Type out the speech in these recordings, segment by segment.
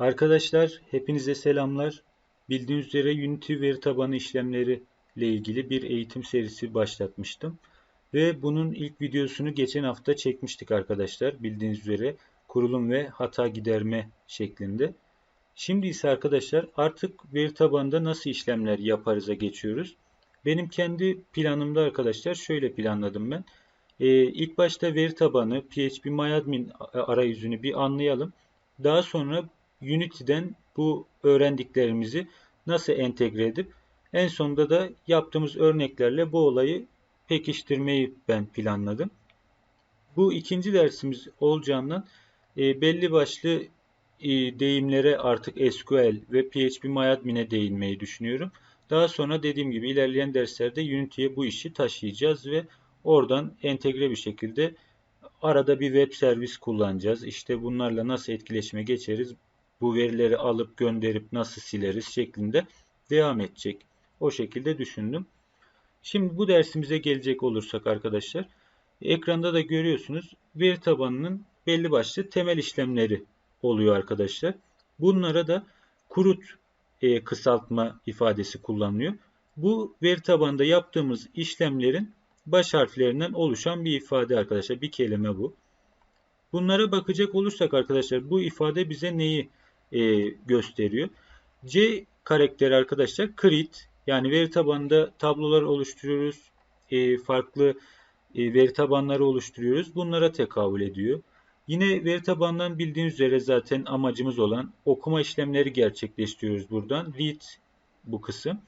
Arkadaşlar hepinize selamlar. Bildiğiniz üzere Unity veri tabanı işlemleri ile ilgili bir eğitim serisi başlatmıştım. Ve bunun ilk videosunu geçen hafta çekmiştik arkadaşlar. Bildiğiniz üzere kurulum ve hata giderme şeklinde. Şimdi ise arkadaşlar artık veri tabanında nasıl işlemler yaparız'a geçiyoruz. Benim kendi planımda arkadaşlar şöyle planladım ben. Ee, ilk başta veri tabanı PHP arayüzünü bir anlayalım. Daha sonra Unity'den bu öğrendiklerimizi nasıl entegre edip en sonunda da yaptığımız örneklerle bu olayı pekiştirmeyi ben planladım. Bu ikinci dersimiz olacağından e, belli başlı e, deyimlere artık SQL ve PHP değinmeyi düşünüyorum. Daha sonra dediğim gibi ilerleyen derslerde Unity'ye bu işi taşıyacağız ve oradan entegre bir şekilde arada bir web servis kullanacağız. İşte bunlarla nasıl etkileşime geçeriz bu verileri alıp gönderip nasıl sileriz şeklinde devam edecek. O şekilde düşündüm. Şimdi bu dersimize gelecek olursak arkadaşlar ekranda da görüyorsunuz veri tabanının belli başlı temel işlemleri oluyor arkadaşlar. Bunlara da kurut e, kısaltma ifadesi kullanılıyor. Bu veri tabanında yaptığımız işlemlerin baş harflerinden oluşan bir ifade arkadaşlar. Bir kelime bu. Bunlara bakacak olursak arkadaşlar bu ifade bize neyi e, gösteriyor. C karakteri arkadaşlar create yani veri tabanında tablolar oluşturuyoruz. E, farklı e, veri tabanları oluşturuyoruz. Bunlara tekabül ediyor. Yine veri tabanından bildiğiniz üzere zaten amacımız olan okuma işlemleri gerçekleştiriyoruz buradan. Read bu kısım.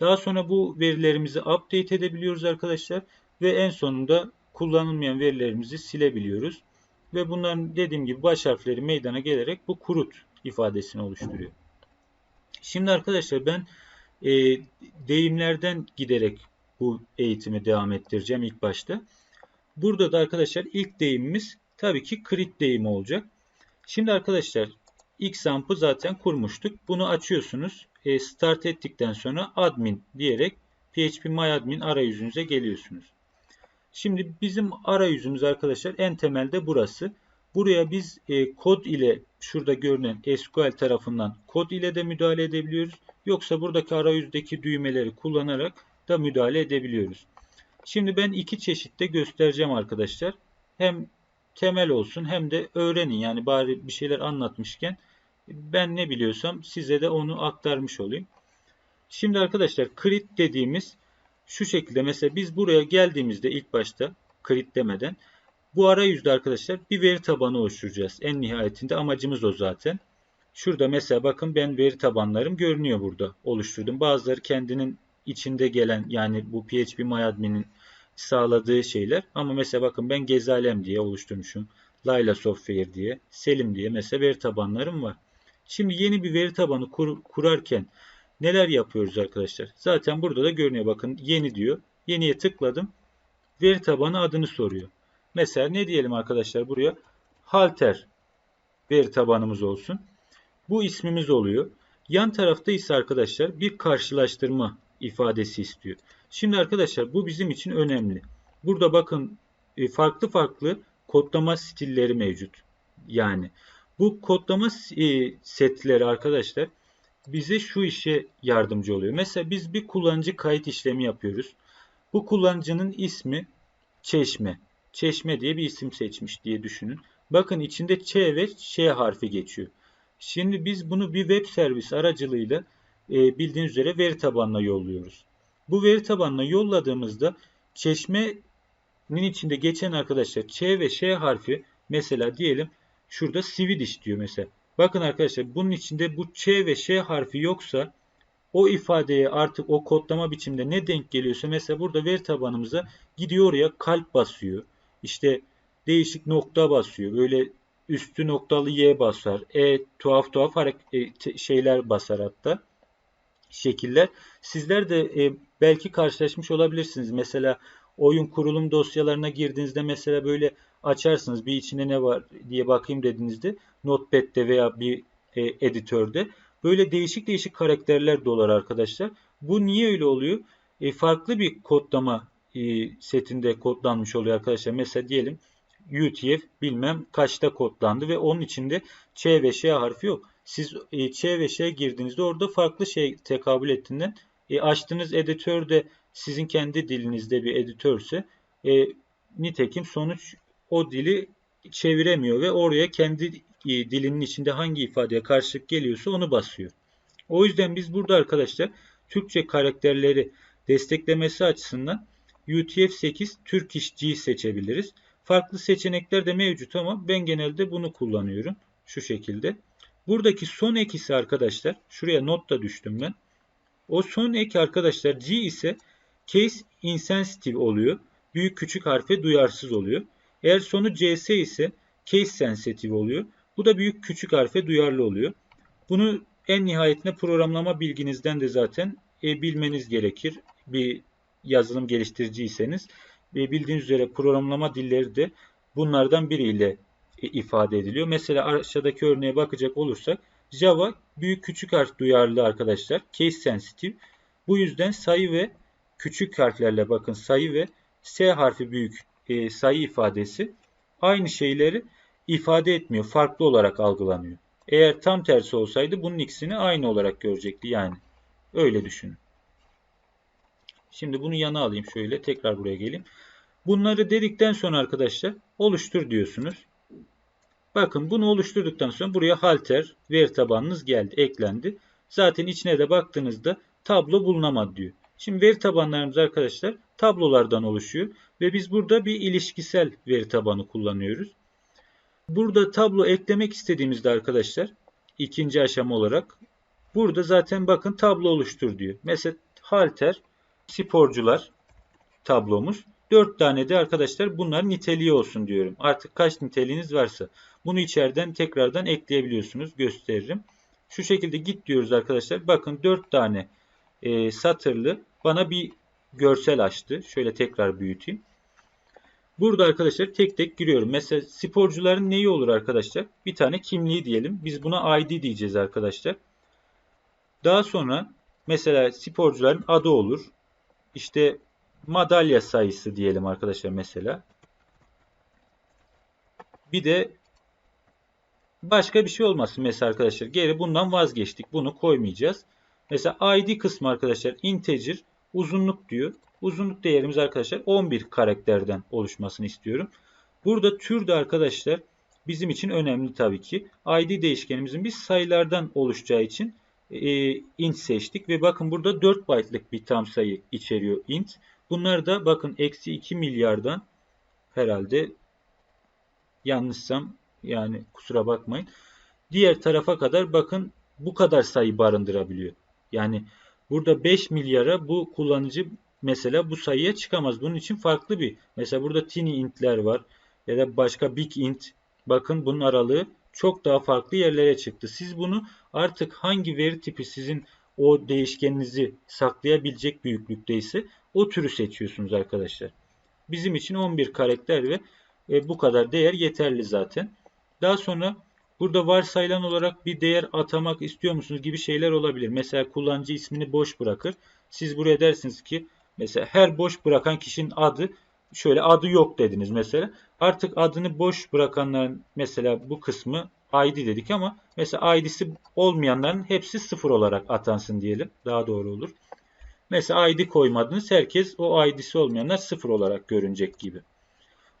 Daha sonra bu verilerimizi update edebiliyoruz arkadaşlar. Ve en sonunda kullanılmayan verilerimizi silebiliyoruz. Ve bunların dediğim gibi baş harfleri meydana gelerek bu kurut ifadesini oluşturuyor. Şimdi arkadaşlar ben e, deyimlerden giderek bu eğitimi devam ettireceğim ilk başta. Burada da arkadaşlar ilk deyimimiz tabii ki crit deyimi olacak. Şimdi arkadaşlar ilk sampı zaten kurmuştuk. Bunu açıyorsunuz. E, start ettikten sonra admin diyerek PHP MyAdmin arayüzünüze geliyorsunuz. Şimdi bizim arayüzümüz arkadaşlar en temelde burası. Buraya biz e, kod ile şurada görünen SQL tarafından kod ile de müdahale edebiliyoruz. Yoksa buradaki arayüzdeki düğmeleri kullanarak da müdahale edebiliyoruz. Şimdi ben iki çeşitte göstereceğim arkadaşlar. Hem temel olsun hem de öğrenin. Yani bari bir şeyler anlatmışken ben ne biliyorsam size de onu aktarmış olayım. Şimdi arkadaşlar crit dediğimiz şu şekilde mesela biz buraya geldiğimizde ilk başta crit demeden bu arayüzde arkadaşlar bir veri tabanı oluşturacağız. En nihayetinde amacımız o zaten. Şurada mesela bakın ben veri tabanlarım görünüyor burada oluşturdum. Bazıları kendinin içinde gelen yani bu PHP MyAdmin'in sağladığı şeyler. Ama mesela bakın ben Gezalem diye oluşturmuşum. Layla Software diye, Selim diye mesela veri tabanlarım var. Şimdi yeni bir veri tabanı kur, kurarken neler yapıyoruz arkadaşlar? Zaten burada da görünüyor bakın yeni diyor. Yeniye tıkladım. Veri tabanı adını soruyor. Mesela ne diyelim arkadaşlar buraya? Halter veri tabanımız olsun. Bu ismimiz oluyor. Yan tarafta ise arkadaşlar bir karşılaştırma ifadesi istiyor. Şimdi arkadaşlar bu bizim için önemli. Burada bakın e, farklı farklı kodlama stilleri mevcut. Yani bu kodlama e, setleri arkadaşlar bize şu işe yardımcı oluyor. Mesela biz bir kullanıcı kayıt işlemi yapıyoruz. Bu kullanıcının ismi Çeşme. Çeşme diye bir isim seçmiş diye düşünün. Bakın içinde Ç ve Ş harfi geçiyor. Şimdi biz bunu bir web servis aracılığıyla e, bildiğiniz üzere veri tabanına yolluyoruz. Bu veri tabanına yolladığımızda çeşmenin içinde geçen arkadaşlar Ç ve Ş harfi mesela diyelim şurada Swedish diyor mesela. Bakın arkadaşlar bunun içinde bu Ç ve Ş harfi yoksa o ifadeye artık o kodlama biçimde ne denk geliyorsa mesela burada veri tabanımıza gidiyor oraya kalp basıyor işte değişik nokta basıyor. Böyle üstü noktalı Y basar. E tuhaf tuhaf e, şeyler basar hatta. Şekiller. Sizler de e, belki karşılaşmış olabilirsiniz. Mesela oyun kurulum dosyalarına girdiğinizde mesela böyle açarsınız bir içinde ne var diye bakayım dediğinizde Notepad'de veya bir e, editörde böyle değişik değişik karakterler dolar arkadaşlar. Bu niye öyle oluyor? E, farklı bir kodlama setinde kodlanmış oluyor arkadaşlar. Mesela diyelim UTF bilmem kaçta kodlandı ve onun içinde Ç ve Ş harfi yok. siz e, Ç ve Ş girdiğinizde orada farklı şey tekabül ettiğinden e, açtığınız editör de sizin kendi dilinizde bir editörse e, nitekim sonuç o dili çeviremiyor ve oraya kendi e, dilinin içinde hangi ifadeye karşılık geliyorsa onu basıyor. O yüzden biz burada arkadaşlar Türkçe karakterleri desteklemesi açısından UTF-8 Turkish G seçebiliriz. Farklı seçenekler de mevcut ama ben genelde bunu kullanıyorum. Şu şekilde. Buradaki son ek ise arkadaşlar şuraya not da düştüm ben. O son ek arkadaşlar G ise case insensitive oluyor. Büyük küçük harfe duyarsız oluyor. Eğer sonu CS ise case sensitive oluyor. Bu da büyük küçük harfe duyarlı oluyor. Bunu en nihayetinde programlama bilginizden de zaten e, bilmeniz gerekir. Bir yazılım geliştiriciyseniz ve bildiğiniz üzere programlama dilleri de bunlardan biriyle ifade ediliyor. Mesela aşağıdaki örneğe bakacak olursak Java büyük küçük harf duyarlı arkadaşlar. Case sensitive. Bu yüzden sayı ve küçük harflerle bakın sayı ve S harfi büyük e, sayı ifadesi aynı şeyleri ifade etmiyor. Farklı olarak algılanıyor. Eğer tam tersi olsaydı bunun ikisini aynı olarak görecekti yani. Öyle düşünün. Şimdi bunu yana alayım şöyle. Tekrar buraya geleyim. Bunları dedikten sonra arkadaşlar oluştur diyorsunuz. Bakın bunu oluşturduktan sonra buraya halter veri tabanınız geldi, eklendi. Zaten içine de baktığınızda tablo bulunamadı diyor. Şimdi veri tabanlarımız arkadaşlar tablolardan oluşuyor ve biz burada bir ilişkisel veri tabanı kullanıyoruz. Burada tablo eklemek istediğimizde arkadaşlar ikinci aşama olarak burada zaten bakın tablo oluştur diyor. Mesela halter sporcular tablomuz. 4 tane de arkadaşlar bunlar niteliği olsun diyorum. Artık kaç niteliğiniz varsa bunu içeriden tekrardan ekleyebiliyorsunuz. Gösteririm. Şu şekilde git diyoruz arkadaşlar. Bakın 4 tane e, satırlı bana bir görsel açtı. Şöyle tekrar büyüteyim. Burada arkadaşlar tek tek giriyorum. Mesela sporcuların neyi olur arkadaşlar? Bir tane kimliği diyelim. Biz buna ID diyeceğiz arkadaşlar. Daha sonra mesela sporcuların adı olur. İşte madalya sayısı diyelim arkadaşlar mesela. Bir de başka bir şey olmasın mesela arkadaşlar. Geri bundan vazgeçtik. Bunu koymayacağız. Mesela ID kısmı arkadaşlar integer uzunluk diyor. Uzunluk değerimiz arkadaşlar 11 karakterden oluşmasını istiyorum. Burada tür de arkadaşlar bizim için önemli tabii ki. ID değişkenimizin biz sayılardan oluşacağı için e, int seçtik ve bakın burada 4 byte'lık bir tam sayı içeriyor int. Bunlar da bakın eksi 2 milyardan herhalde yanlışsam yani kusura bakmayın. Diğer tarafa kadar bakın bu kadar sayı barındırabiliyor. Yani burada 5 milyara bu kullanıcı mesela bu sayıya çıkamaz. Bunun için farklı bir mesela burada tiny int'ler var ya da başka big int. Bakın bunun aralığı çok daha farklı yerlere çıktı. Siz bunu artık hangi veri tipi sizin o değişkeninizi saklayabilecek büyüklükteyse o türü seçiyorsunuz arkadaşlar. Bizim için 11 karakter ve e, bu kadar değer yeterli zaten. Daha sonra burada varsayılan olarak bir değer atamak istiyor musunuz gibi şeyler olabilir. Mesela kullanıcı ismini boş bırakır. Siz buraya dersiniz ki mesela her boş bırakan kişinin adı şöyle adı yok dediniz mesela. Artık adını boş bırakanların mesela bu kısmı ID dedik ama mesela ID'si olmayanların hepsi sıfır olarak atansın diyelim. Daha doğru olur. Mesela ID koymadınız. Herkes o ID'si olmayanlar sıfır olarak görünecek gibi.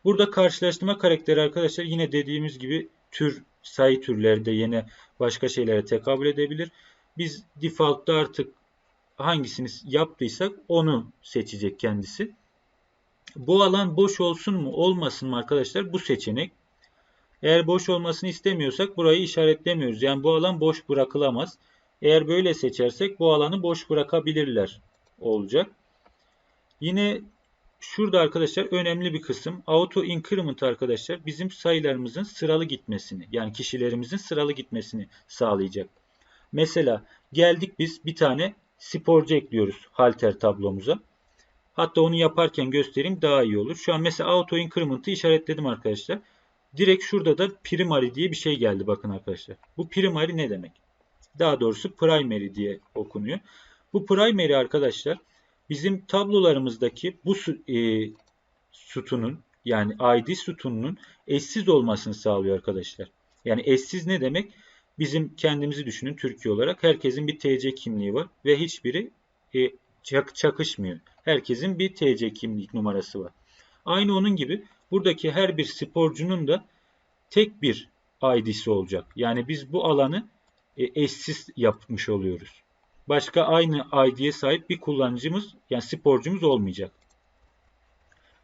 Burada karşılaştırma karakteri arkadaşlar yine dediğimiz gibi tür sayı türleri de yine başka şeylere tekabül edebilir. Biz default'ta artık hangisini yaptıysak onu seçecek kendisi. Bu alan boş olsun mu olmasın mı arkadaşlar bu seçenek. Eğer boş olmasını istemiyorsak burayı işaretlemiyoruz. Yani bu alan boş bırakılamaz. Eğer böyle seçersek bu alanı boş bırakabilirler olacak. Yine şurada arkadaşlar önemli bir kısım. Auto increment arkadaşlar bizim sayılarımızın sıralı gitmesini yani kişilerimizin sıralı gitmesini sağlayacak. Mesela geldik biz bir tane sporcu ekliyoruz halter tablomuza. Hatta onu yaparken göstereyim daha iyi olur. Şu an mesela auto increment'ı işaretledim arkadaşlar. Direkt şurada da primary diye bir şey geldi bakın arkadaşlar. Bu primary ne demek? Daha doğrusu primary diye okunuyor. Bu primary arkadaşlar bizim tablolarımızdaki bu e, sütunun yani ID sütununun eşsiz olmasını sağlıyor arkadaşlar. Yani eşsiz ne demek? bizim kendimizi düşünün Türkiye olarak. Herkesin bir TC kimliği var ve hiçbiri e, çak- çakışmıyor. Herkesin bir TC kimlik numarası var. Aynı onun gibi buradaki her bir sporcunun da tek bir ID'si olacak. Yani biz bu alanı e, eşsiz yapmış oluyoruz. Başka aynı ID'ye sahip bir kullanıcımız yani sporcumuz olmayacak.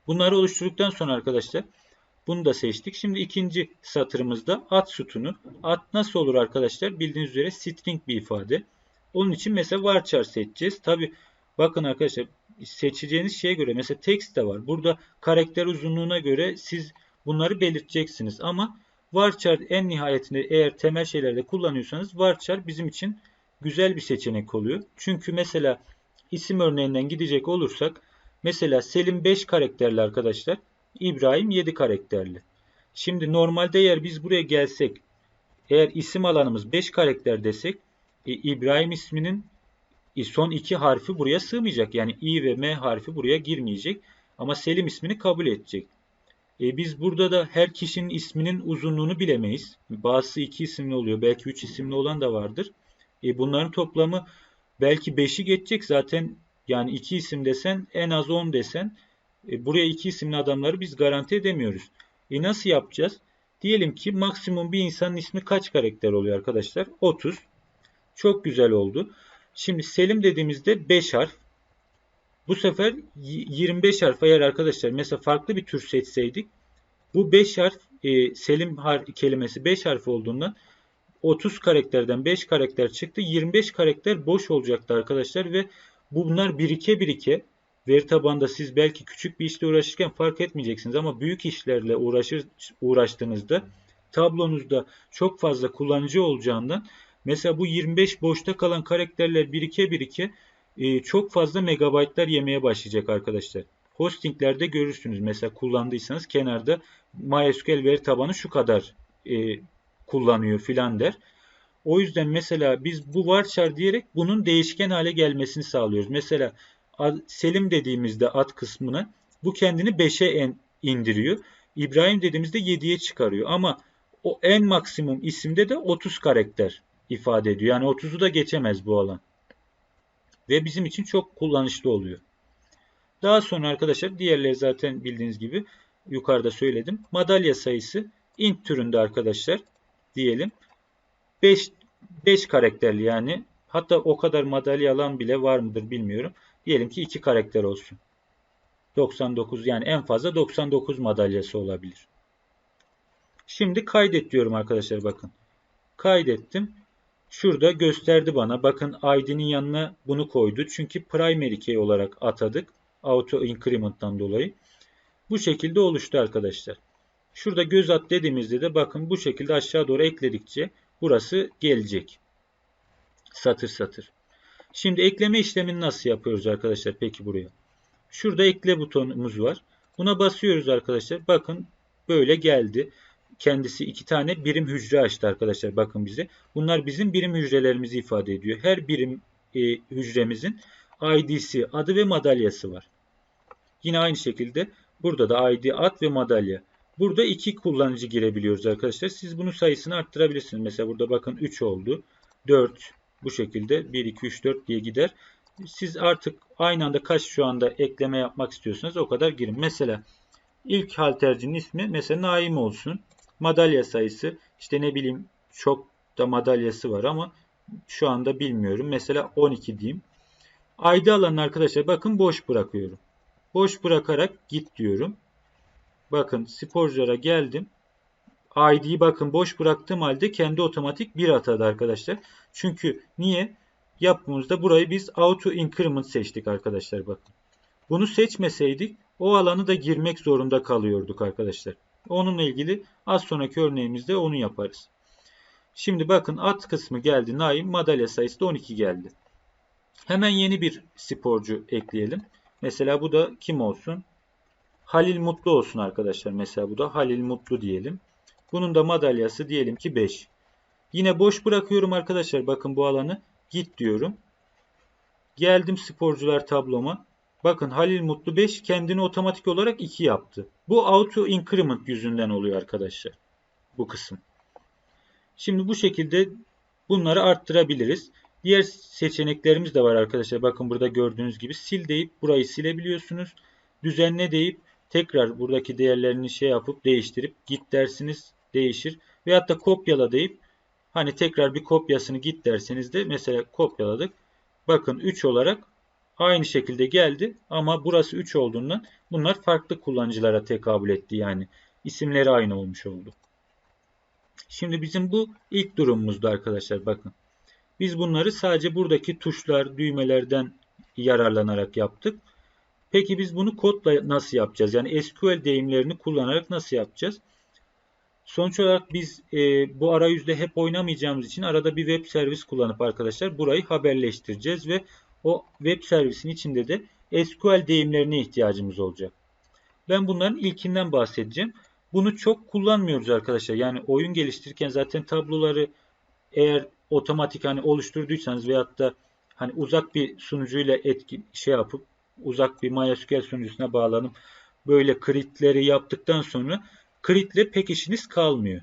Bunları oluşturduktan sonra arkadaşlar bunu da seçtik. Şimdi ikinci satırımızda at sütunu. At nasıl olur arkadaşlar? Bildiğiniz üzere string bir ifade. Onun için mesela varchar seçeceğiz. Tabi bakın arkadaşlar seçeceğiniz şeye göre mesela text de var. Burada karakter uzunluğuna göre siz bunları belirteceksiniz. Ama varchar en nihayetinde eğer temel şeylerde kullanıyorsanız varchar bizim için güzel bir seçenek oluyor. Çünkü mesela isim örneğinden gidecek olursak mesela Selim 5 karakterli arkadaşlar. İbrahim 7 karakterli. Şimdi normalde eğer biz buraya gelsek eğer isim alanımız 5 karakter desek e, İbrahim isminin son iki harfi buraya sığmayacak. Yani i ve m harfi buraya girmeyecek. Ama Selim ismini kabul edecek. E, biz burada da her kişinin isminin uzunluğunu bilemeyiz. Bazısı iki isimli oluyor. Belki üç isimli olan da vardır. E, bunların toplamı belki 5'i geçecek. Zaten yani iki isim desen en az 10 desen e, buraya iki isimli adamları biz garanti edemiyoruz. E nasıl yapacağız? Diyelim ki maksimum bir insanın ismi kaç karakter oluyor arkadaşlar? 30. Çok güzel oldu. Şimdi Selim dediğimizde 5 harf. Bu sefer 25 harf eğer arkadaşlar mesela farklı bir tür seçseydik bu 5 harf e, Selim har kelimesi 5 harf olduğundan 30 karakterden 5 karakter çıktı. 25 karakter boş olacaktı arkadaşlar ve bunlar birike birike veri tabanında siz belki küçük bir işle uğraşırken fark etmeyeceksiniz ama büyük işlerle uğraşır, uğraştığınızda tablonuzda çok fazla kullanıcı olacağından mesela bu 25 boşta kalan karakterler birike birike e, çok fazla megabaytlar yemeye başlayacak arkadaşlar. Hostinglerde görürsünüz mesela kullandıysanız kenarda MySQL veri tabanı şu kadar e, kullanıyor filan der. O yüzden mesela biz bu varchar diyerek bunun değişken hale gelmesini sağlıyoruz. Mesela Selim dediğimizde ad kısmına bu kendini 5'e indiriyor. İbrahim dediğimizde 7'ye çıkarıyor. Ama o en maksimum isimde de 30 karakter ifade ediyor. Yani 30'u da geçemez bu alan. Ve bizim için çok kullanışlı oluyor. Daha sonra arkadaşlar diğerleri zaten bildiğiniz gibi yukarıda söyledim. Madalya sayısı int türünde arkadaşlar diyelim. 5 5 karakterli yani hatta o kadar madalya alan bile var mıdır bilmiyorum. Diyelim ki 2 karakter olsun. 99 yani en fazla 99 madalyası olabilir. Şimdi kaydet diyorum arkadaşlar bakın. Kaydettim. Şurada gösterdi bana. Bakın ID'nin yanına bunu koydu. Çünkü primary key olarak atadık. Auto increment'tan dolayı. Bu şekilde oluştu arkadaşlar. Şurada göz at dediğimizde de bakın bu şekilde aşağı doğru ekledikçe burası gelecek. Satır satır. Şimdi ekleme işlemini nasıl yapıyoruz arkadaşlar peki buraya? Şurada ekle butonumuz var. Buna basıyoruz arkadaşlar. Bakın böyle geldi. Kendisi iki tane birim hücre açtı arkadaşlar. Bakın bize. Bunlar bizim birim hücrelerimizi ifade ediyor. Her birim e, hücremizin ID'si, adı ve madalyası var. Yine aynı şekilde burada da ID, ad ve madalya. Burada iki kullanıcı girebiliyoruz arkadaşlar. Siz bunun sayısını arttırabilirsiniz. Mesela burada bakın 3 oldu. 4 bu şekilde 1, 2, 3, 4 diye gider. Siz artık aynı anda kaç şu anda ekleme yapmak istiyorsanız o kadar girin. Mesela ilk haltercinin ismi mesela Naim olsun. Madalya sayısı işte ne bileyim çok da madalyası var ama şu anda bilmiyorum. Mesela 12 diyeyim. ID alanı arkadaşlar bakın boş bırakıyorum. Boş bırakarak git diyorum. Bakın sporculara geldim. ID'yi bakın boş bıraktığım halde kendi otomatik bir atadı arkadaşlar. Çünkü niye? Yapımızda burayı biz auto increment seçtik arkadaşlar bakın. Bunu seçmeseydik o alanı da girmek zorunda kalıyorduk arkadaşlar. Onunla ilgili az sonraki örneğimizde onu yaparız. Şimdi bakın at kısmı geldi. Naim madalya sayısı da 12 geldi. Hemen yeni bir sporcu ekleyelim. Mesela bu da kim olsun? Halil Mutlu olsun arkadaşlar. Mesela bu da Halil Mutlu diyelim. Bunun da madalyası diyelim ki 5. Yine boş bırakıyorum arkadaşlar. Bakın bu alanı git diyorum. Geldim sporcular tabloma. Bakın Halil Mutlu 5 kendini otomatik olarak 2 yaptı. Bu auto increment yüzünden oluyor arkadaşlar. Bu kısım. Şimdi bu şekilde bunları arttırabiliriz. Diğer seçeneklerimiz de var arkadaşlar. Bakın burada gördüğünüz gibi sil deyip burayı silebiliyorsunuz. Düzenle deyip tekrar buradaki değerlerini şey yapıp değiştirip git dersiniz değişir. Veyahut da kopyala deyip hani tekrar bir kopyasını git derseniz de mesela kopyaladık. Bakın 3 olarak aynı şekilde geldi ama burası 3 olduğundan bunlar farklı kullanıcılara tekabül etti yani. isimleri aynı olmuş oldu. Şimdi bizim bu ilk durumumuzdu arkadaşlar bakın. Biz bunları sadece buradaki tuşlar, düğmelerden yararlanarak yaptık. Peki biz bunu kodla nasıl yapacağız? Yani SQL deyimlerini kullanarak nasıl yapacağız? Sonuç olarak biz e, bu arayüzde hep oynamayacağımız için arada bir web servis kullanıp arkadaşlar burayı haberleştireceğiz ve o web servisin içinde de SQL deyimlerine ihtiyacımız olacak. Ben bunların ilkinden bahsedeceğim. Bunu çok kullanmıyoruz arkadaşlar. Yani oyun geliştirirken zaten tabloları eğer otomatik hani oluşturduysanız veyahut da hani uzak bir sunucuyla etki şey yapıp uzak bir MySQL sunucusuna bağlanıp böyle kritleri yaptıktan sonra kritle pek işiniz kalmıyor.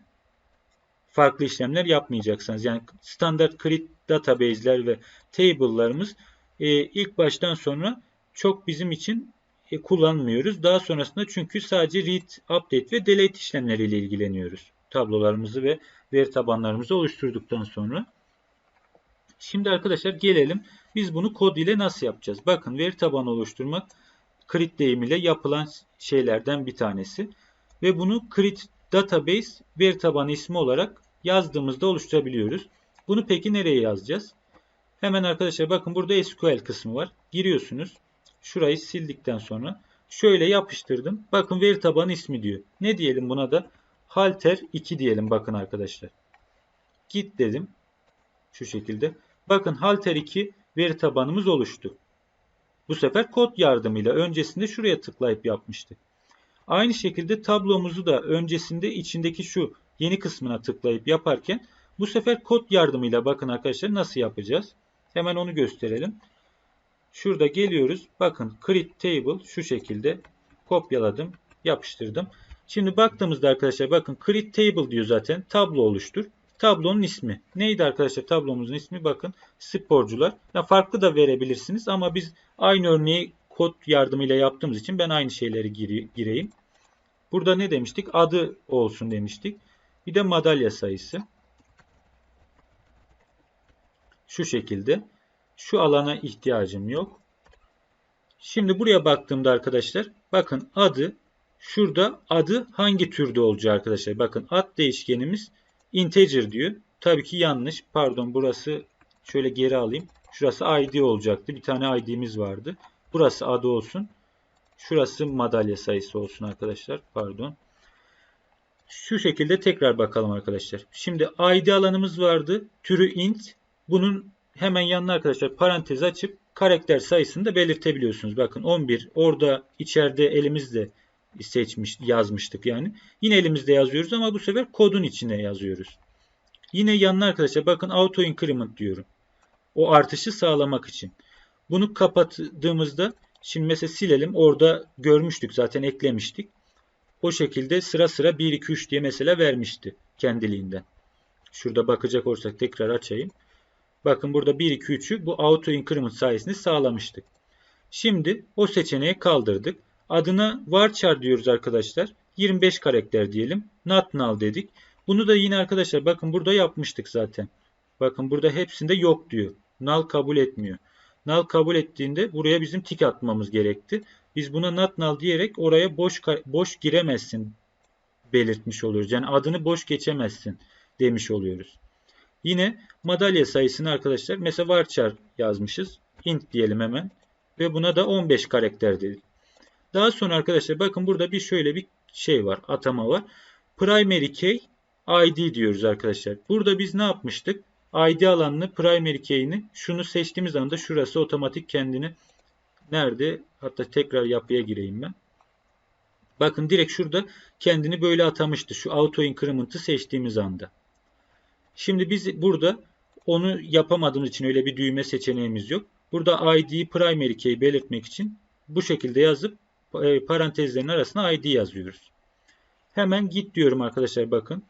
Farklı işlemler yapmayacaksınız. Yani standart crit database'ler ve table'larımız e, ilk baştan sonra çok bizim için e, kullanmıyoruz. Daha sonrasında çünkü sadece read, update ve delete işlemleriyle ilgileniyoruz. Tablolarımızı ve veri tabanlarımızı oluşturduktan sonra. Şimdi arkadaşlar gelelim. Biz bunu kod ile nasıl yapacağız? Bakın veri tabanı oluşturmak crit deyimiyle yapılan şeylerden bir tanesi. Ve bunu crit database veri tabanı ismi olarak yazdığımızda oluşturabiliyoruz. Bunu peki nereye yazacağız? Hemen arkadaşlar bakın burada SQL kısmı var. Giriyorsunuz. Şurayı sildikten sonra şöyle yapıştırdım. Bakın veri tabanı ismi diyor. Ne diyelim buna da? Halter 2 diyelim bakın arkadaşlar. Git dedim. Şu şekilde. Bakın Halter 2 veri tabanımız oluştu. Bu sefer kod yardımıyla öncesinde şuraya tıklayıp yapmıştık. Aynı şekilde tablomuzu da öncesinde içindeki şu yeni kısmına tıklayıp yaparken bu sefer kod yardımıyla bakın arkadaşlar nasıl yapacağız. Hemen onu gösterelim. Şurada geliyoruz. Bakın create table şu şekilde kopyaladım, yapıştırdım. Şimdi baktığımızda arkadaşlar bakın create table diyor zaten. Tablo oluştur. Tablonun ismi. Neydi arkadaşlar tablomuzun ismi? Bakın sporcular. Ya farklı da verebilirsiniz ama biz aynı örneği kod yardımıyla yaptığımız için ben aynı şeyleri gireyim. Burada ne demiştik? Adı olsun demiştik. Bir de madalya sayısı. Şu şekilde. Şu alana ihtiyacım yok. Şimdi buraya baktığımda arkadaşlar bakın adı şurada adı hangi türde olacağı arkadaşlar. Bakın ad değişkenimiz integer diyor. Tabii ki yanlış. Pardon burası şöyle geri alayım. Şurası id olacaktı. Bir tane id'miz vardı. Burası adı olsun. Şurası madalya sayısı olsun arkadaşlar. Pardon. Şu şekilde tekrar bakalım arkadaşlar. Şimdi id alanımız vardı. Türü int. Bunun hemen yanına arkadaşlar parantez açıp karakter sayısını da belirtebiliyorsunuz. Bakın 11 orada içeride elimizde seçmiş yazmıştık yani. Yine elimizde yazıyoruz ama bu sefer kodun içine yazıyoruz. Yine yanına arkadaşlar bakın auto increment diyorum. O artışı sağlamak için. Bunu kapattığımızda şimdi mesela silelim. Orada görmüştük zaten eklemiştik. O şekilde sıra sıra 1 2 3 diye mesela vermişti kendiliğinden. Şurada bakacak olursak tekrar açayım. Bakın burada 1, 2, 3'ü bu auto increment sayesinde sağlamıştık. Şimdi o seçeneği kaldırdık. Adına varchar diyoruz arkadaşlar. 25 karakter diyelim. Not null dedik. Bunu da yine arkadaşlar bakın burada yapmıştık zaten. Bakın burada hepsinde yok diyor. Null kabul etmiyor. Null kabul ettiğinde buraya bizim tik atmamız gerekti. Biz buna not null diyerek oraya boş boş giremezsin belirtmiş oluyoruz. Yani adını boş geçemezsin demiş oluyoruz. Yine madalya sayısını arkadaşlar mesela varchar yazmışız. int diyelim hemen. Ve buna da 15 karakter dedik. Daha sonra arkadaşlar bakın burada bir şöyle bir şey var. Atama var. Primary key id diyoruz arkadaşlar. Burada biz ne yapmıştık? id alanını primary key'ini şunu seçtiğimiz anda şurası otomatik kendini nerede? Hatta tekrar yapıya gireyim ben. Bakın direkt şurada kendini böyle atamıştı. Şu auto increment'ı seçtiğimiz anda. Şimdi biz burada onu yapamadığımız için öyle bir düğme seçeneğimiz yok. Burada id primary key belirtmek için bu şekilde yazıp e, parantezlerin arasına id yazıyoruz. Hemen git diyorum arkadaşlar bakın.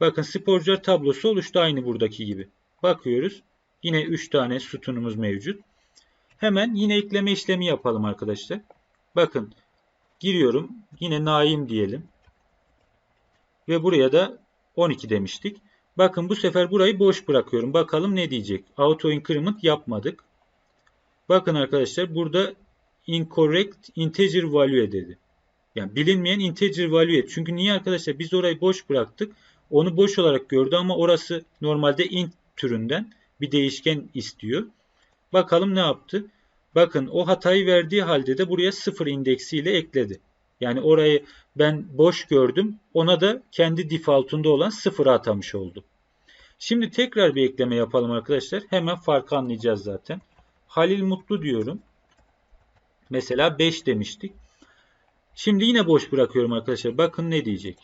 Bakın sporcular tablosu oluştu aynı buradaki gibi. Bakıyoruz. Yine 3 tane sütunumuz mevcut. Hemen yine ekleme işlemi yapalım arkadaşlar. Bakın giriyorum. Yine Naim diyelim. Ve buraya da 12 demiştik. Bakın bu sefer burayı boş bırakıyorum. Bakalım ne diyecek. Auto increment yapmadık. Bakın arkadaşlar burada incorrect integer value dedi. Yani bilinmeyen integer value. Çünkü niye arkadaşlar biz orayı boş bıraktık. Onu boş olarak gördü ama orası normalde int türünden bir değişken istiyor. Bakalım ne yaptı? Bakın o hatayı verdiği halde de buraya sıfır indeksiyle ekledi. Yani orayı ben boş gördüm. Ona da kendi defaultunda olan sıfıra atamış oldu. Şimdi tekrar bir ekleme yapalım arkadaşlar. Hemen farkı anlayacağız zaten. Halil Mutlu diyorum. Mesela 5 demiştik. Şimdi yine boş bırakıyorum arkadaşlar. Bakın ne diyecek.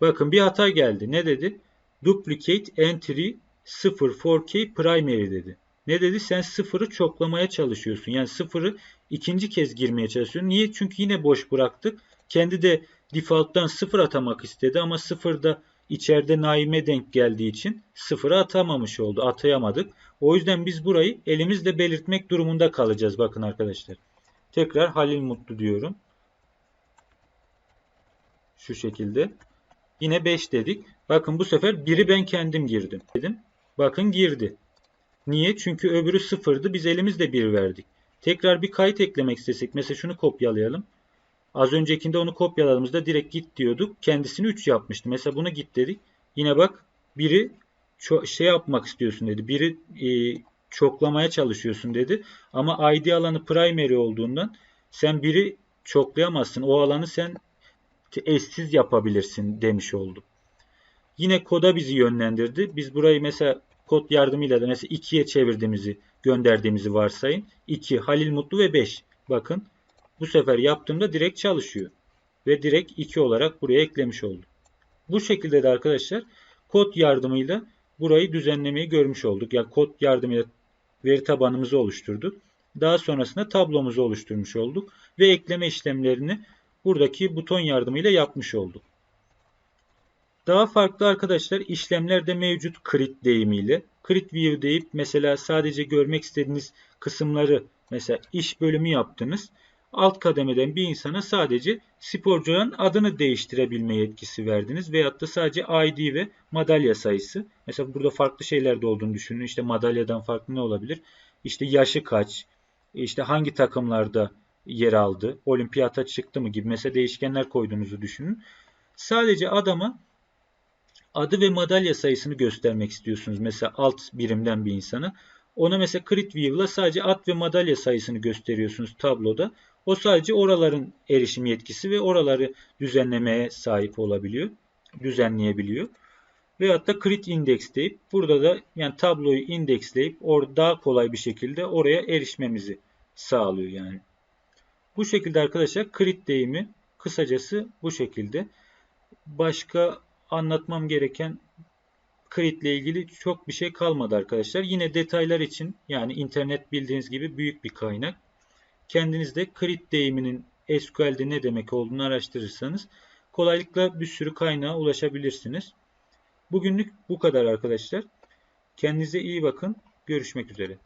Bakın bir hata geldi. Ne dedi? Duplicate entry 0 4K primary dedi. Ne dedi? Sen sıfırı çoklamaya çalışıyorsun. Yani sıfırı ikinci kez girmeye çalışıyorsun. Niye? Çünkü yine boş bıraktık. Kendi de default'tan sıfır atamak istedi ama sıfırda içeride naime denk geldiği için sıfıra atamamış oldu. Atayamadık. O yüzden biz burayı elimizle belirtmek durumunda kalacağız. Bakın arkadaşlar. Tekrar Halil Mutlu diyorum. Şu şekilde. Yine 5 dedik. Bakın bu sefer 1'i ben kendim girdim. Dedim. Bakın girdi. Niye? Çünkü öbürü sıfırdı. Biz elimizde 1 verdik. Tekrar bir kayıt eklemek istesek. Mesela şunu kopyalayalım. Az öncekinde onu kopyaladığımızda direkt git diyorduk. Kendisini 3 yapmıştı. Mesela bunu git dedik. Yine bak biri şey yapmak istiyorsun dedi. Biri e, çoklamaya çalışıyorsun dedi. Ama ID alanı primary olduğundan sen biri çoklayamazsın. O alanı sen eşsiz yapabilirsin demiş oldu. Yine koda bizi yönlendirdi. Biz burayı mesela kod yardımıyla da mesela 2'ye çevirdiğimizi gönderdiğimizi varsayın. 2 Halil Mutlu ve 5. Bakın bu sefer yaptığımda direkt çalışıyor. Ve direkt 2 olarak buraya eklemiş oldum. Bu şekilde de arkadaşlar kod yardımıyla burayı düzenlemeyi görmüş olduk. Yani kod yardımıyla veri tabanımızı oluşturduk. Daha sonrasında tablomuzu oluşturmuş olduk. Ve ekleme işlemlerini buradaki buton yardımıyla yapmış olduk. Daha farklı arkadaşlar işlemler de mevcut crit deyimiyle. Crit view deyip mesela sadece görmek istediğiniz kısımları mesela iş bölümü yaptınız. Alt kademeden bir insana sadece sporcuların adını değiştirebilme yetkisi verdiniz. Veyahut da sadece ID ve madalya sayısı. Mesela burada farklı şeyler de olduğunu düşünün. İşte madalyadan farklı ne olabilir? İşte yaşı kaç? İşte hangi takımlarda yer aldı? Olimpiyata çıktı mı gibi mesela değişkenler koyduğunuzu düşünün. Sadece adama adı ve madalya sayısını göstermek istiyorsunuz. Mesela alt birimden bir insana. Ona mesela Crit View'la sadece ad ve madalya sayısını gösteriyorsunuz tabloda. O sadece oraların erişim yetkisi ve oraları düzenlemeye sahip olabiliyor. Düzenleyebiliyor. Veyahut da crit index deyip burada da yani tabloyu indeksleyip or daha kolay bir şekilde oraya erişmemizi sağlıyor yani. Bu şekilde arkadaşlar crit deyimi kısacası bu şekilde. Başka anlatmam gereken crit ile ilgili çok bir şey kalmadı arkadaşlar. Yine detaylar için yani internet bildiğiniz gibi büyük bir kaynak. Kendiniz de crit deyiminin SQL'de ne demek olduğunu araştırırsanız kolaylıkla bir sürü kaynağa ulaşabilirsiniz. Bugünlük bu kadar arkadaşlar. Kendinize iyi bakın. Görüşmek üzere.